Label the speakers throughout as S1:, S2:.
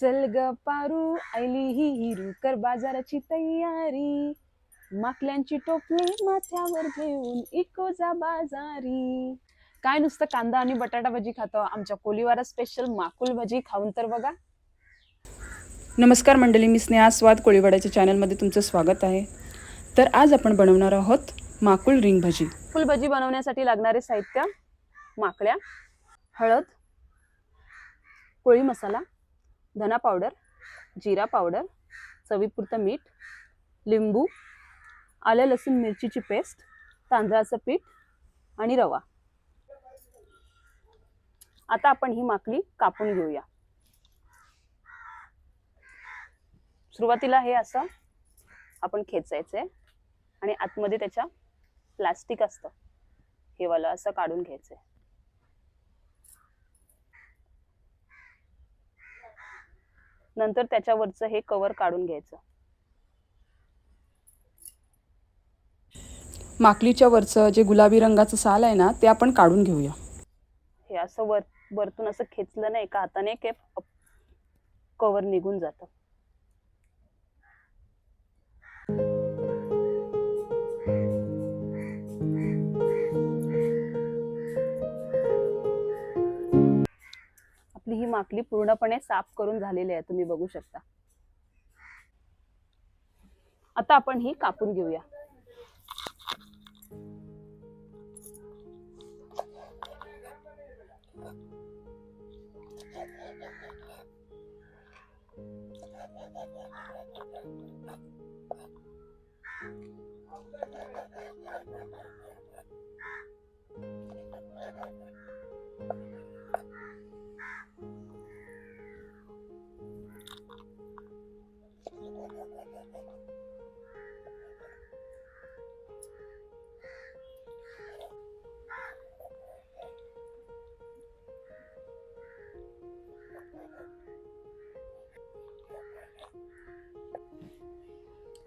S1: चल ग पारू आयली ही हिरू कर बाजाराची तयारी. माकल्यांची टोपली माथ्यावर घेऊन इको जा बाजारी. काय नुसतं कांदा आणि बटाटा भजी खातो? आमच्या कोलीवारा स्पेशल माकुल भजी खाऊन तर बघा. नमस्कार मंडळी मी स्नेहा स्वाद कोळीवाड्याच्या चॅनलमध्ये तुमचं स्वागत आहे. तर आज आपण बनवणार आहोत माकुल रिंग भजी. फुलभजी बनवण्यासाठी लागणारे साहित्य माकड्या हळद कोळी मसाला धना पावडर जिरा पावडर चवीपुरतं मीठ लिंबू आलं लसूण मिरचीची पेस्ट तांदळाचं पीठ आणि रवा. आता आपण ही माकली कापून घेऊया. सुरुवातीला हे असं आपण खेचायचंय आणि आतमध्ये त्याच्या प्लास्टिक असतं. हे वाला असं काढून घ्यायचंय. नंतर त्याच्यावरचं हे कवर काढून घ्यायचं.
S2: माकलीच्या वरचं जे गुलाबी रंगाचं साल आहे ना ते आपण काढून घेऊया.
S1: हे असं वर वरतून असं खेचलं ना एका हाताने के कवर निघून जातं. आपली माकली पूर्णपणे साफ करून झालेली आहे तुम्ही बघू शकता. आता आपण ही कापून घेऊया.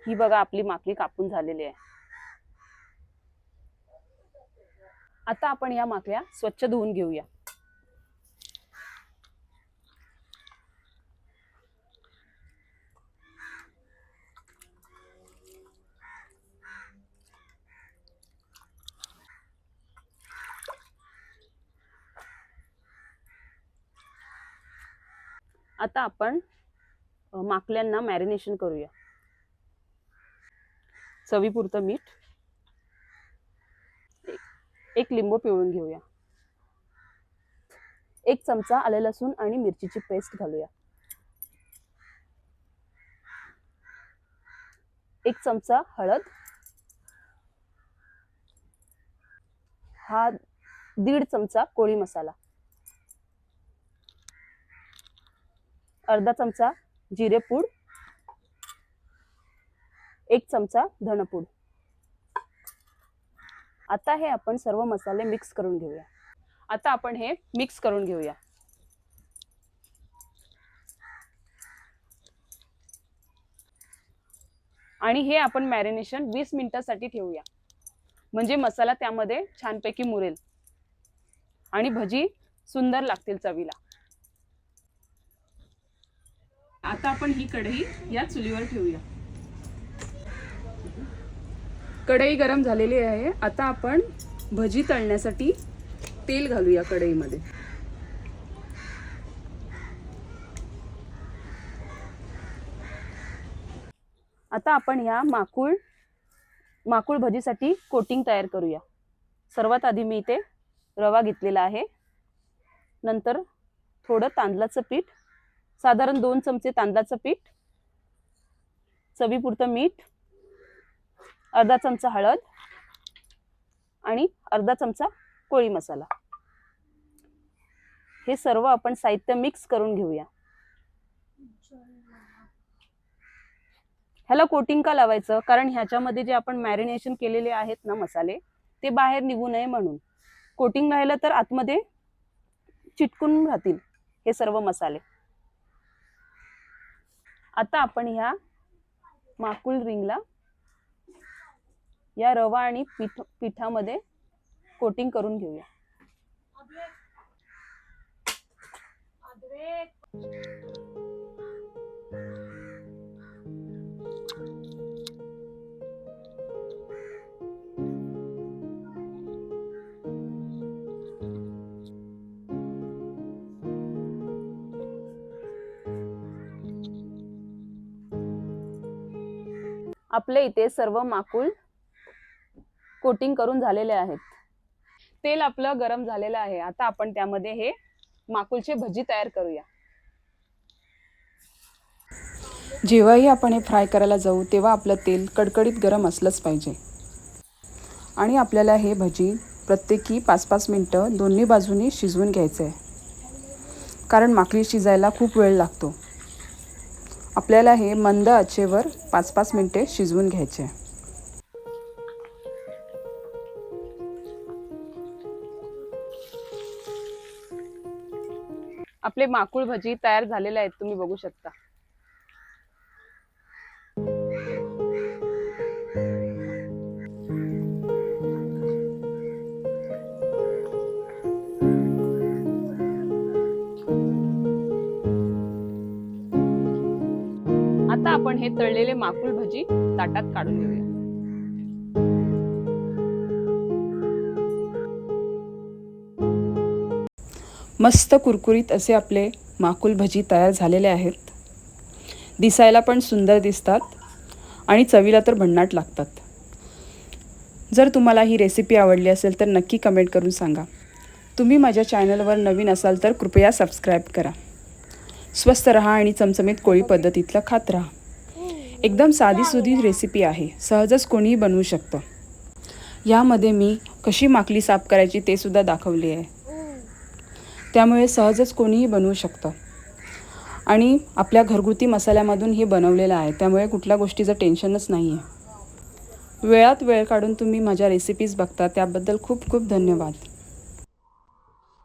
S1: ही बघा आपली माकली कापून झालेली आहे. आता आपण या माकल्या स्वच्छ धुवून घेऊया. आता आपण माकल्यांना मॅरिनेशन करूया. चवीपुरतं मीठ. एक- लिंबू पिळून घेऊया. एक चमचा आले लसूण आणि मिरचीची पेस्ट घालूया. एक चमचा हळद. हा दीड चमचा कोळी मसाला. अर्धा चमचा जिरेपूड. एक चमचा धनपूड. आता हे आपण सर्व मसाले मिक्स करून घेऊया. आता आपण हे मिक्स करून घेऊया. आणि हे आपण मॅरिनेशन वीस मिनिटासाठी ठेवूया. म्हणजे मसाला त्यामध्ये छानपैकी मुरेल. आणि भजी सुंदर लागतील चवीला. आता आपण ही कढई या चुलीवर ठेवूया. कढई गरम झालेली आहे. आता आपण भजी तळण्यासाठी तेल घालूया कढईमध्ये. आता आपण ह्या माकूळ माकूळ भजीसाठी कोटिंग तयार करूया. सर्वात आधी मी इथे रवा घेतलेला आहे. नंतर थोडं तांदळाचं पीठ साधारण दोन चमचे तांदळाचं पीठ चवीपुरतं मीठ अर्धा चमचा हळद आणि अर्धा चमचा कोळी मसाला. हे सर्व आपण साहित्य मिक्स करून घेऊया. ह्याला कोटिंग का लावायचं? कारण ह्याच्यामध्ये जे आपण मॅरिनेशन केलेले आहेत ना मसाले ते बाहेर निघू नये म्हणून. कोटिंग राहिलं तर आतमध्ये चिटकून राहतील हे सर्व मसाले. आता आपण ह्या माकुल रिंगला या रवा आणि पीठ पिठामध्ये कोटिंग करून घेऊया. आपल्या इथे सर्व माकूल कोटिंग करून झालेले आहेत. तेल आपलं गरम झालेलं आहे. आता आपण त्यामध्ये हे माकुलचे भजी तयार करूया.
S2: जेव्हाही आपण हे फ्राय करायला जाऊ तेव्हा आपलं तेल कडकडीत गरम असलंच पाहिजे. आणि आपल्याला हे भजी प्रत्येकी पाच पाच मिनटं दोन्ही बाजूनी शिजवून घ्यायचं आहे कारण माकडी शिजायला खूप वेळ लागतो. आपल्याला हे मंद आचेवर पाच पाच मिनटे शिजवून घ्यायचे
S1: आपले माकुळ भजी तयार झालेले आहेत तुम्ही बघू शकता. आता आपण हे तळलेले माकुळ भजी ताटात काढून घेऊया.
S2: मस्त कुरकुरीत असे आपले माकुल भजी तयार झालेले आहेत. दिसायला पण सुंदर दिसतात आणि चवीला तर भन्नाट लागतात. जर तुम्हाला ही रेसिपी आवडली असेल तर नक्की कमेंट करून सांगा. तुम्ही माझ्या चॅनलवर नवीन असाल तर कृपया सबस्क्राईब करा. स्वस्त रहा आणि चमचमीत कोळी पद्धतीतलं खात राहा. एकदम साधीसुधी रेसिपी आहे. सहजच कोणीही बनवू शकतं. यामध्ये मी कशी माकली साफ करायची ते सुद्धा दाखवली आहे. त्यामुळे सहजच कोणीही बनवू शकतं. आणि आपल्या घरगुती मसाल्यामधून हे बनवलेलं आहे त्यामुळे कुठल्या गोष्टीचं टेन्शनच नाही आहे वेळात वेळ काढून तुम्ही माझ्या रेसिपीज बघता त्याबद्दल खूप खूप धन्यवाद.